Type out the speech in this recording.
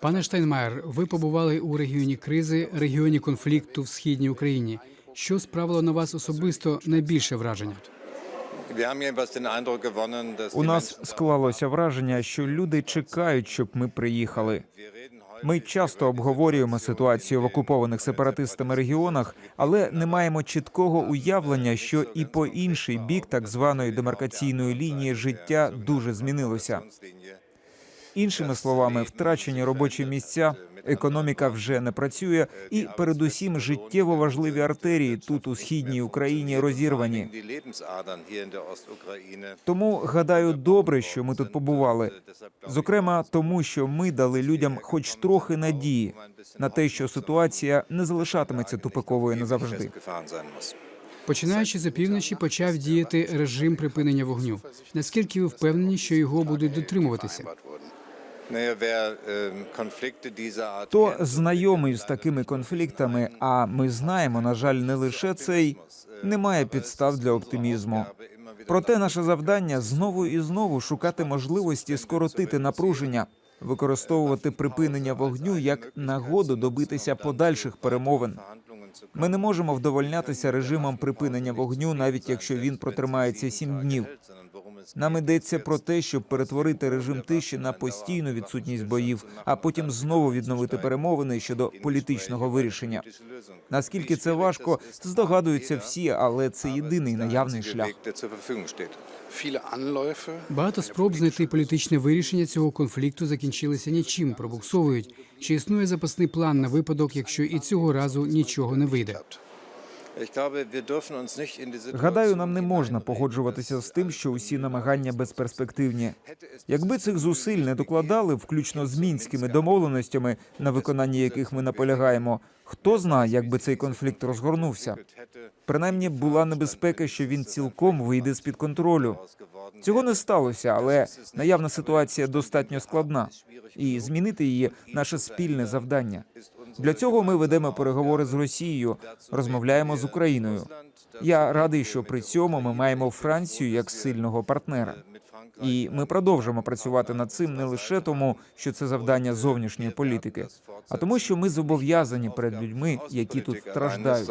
Пане Штайнмаєр, ви побували у регіоні кризи, регіоні конфлікту в східній Україні. Що справило на вас особисто найбільше враження? У нас склалося враження, що люди чекають, щоб ми приїхали. Ми часто обговорюємо ситуацію в окупованих сепаратистами регіонах, але не маємо чіткого уявлення, що і по інший бік так званої демаркаційної лінії життя дуже змінилося. Іншими словами, втрачені робочі місця, економіка вже не працює, і передусім життєво важливі артерії тут у східній Україні розірвані. Тому гадаю, добре, що ми тут побували. Зокрема, тому що ми дали людям хоч трохи надії на те, що ситуація не залишатиметься тупиковою назавжди. Починаючи з опівночі, почав діяти режим припинення вогню. Наскільки ви впевнені, що його будуть дотримуватися? Хто знайомий з такими конфліктами, а ми знаємо, на жаль, не лише цей, немає підстав для оптимізму. Проте наше завдання знову і знову шукати можливості скоротити напруження, використовувати припинення вогню як нагоду добитися подальших перемовин. Ми не можемо вдовольнятися режимом припинення вогню, навіть якщо він протримається сім днів. Нам йдеться про те, щоб перетворити режим тиші на постійну відсутність боїв, а потім знову відновити перемовини щодо політичного вирішення. Наскільки це важко, здогадуються всі, але це єдиний наявний шлях. Багато спроб знайти політичне вирішення цього конфлікту закінчилися нічим, пробуксовують. Чи існує запасний план на випадок, якщо і цього разу нічого не вийде? Гадаю, нам не можна погоджуватися з тим, що усі намагання безперспективні. Якби цих зусиль не докладали, включно з мінськими домовленостями, на виконанні яких ми наполягаємо, хто знає, як би цей конфлікт розгорнувся. Принаймні була небезпека, що він цілком вийде з під контролю. Цього не сталося, але наявна ситуація достатньо складна, і змінити її наше спільне завдання. Для цього ми ведемо переговори з Росією, розмовляємо з Україною. Я радий, що при цьому ми маємо Францію як сильного партнера. І ми продовжимо працювати над цим не лише тому, що це завдання зовнішньої політики, а тому, що ми зобов'язані перед людьми, які тут страждають.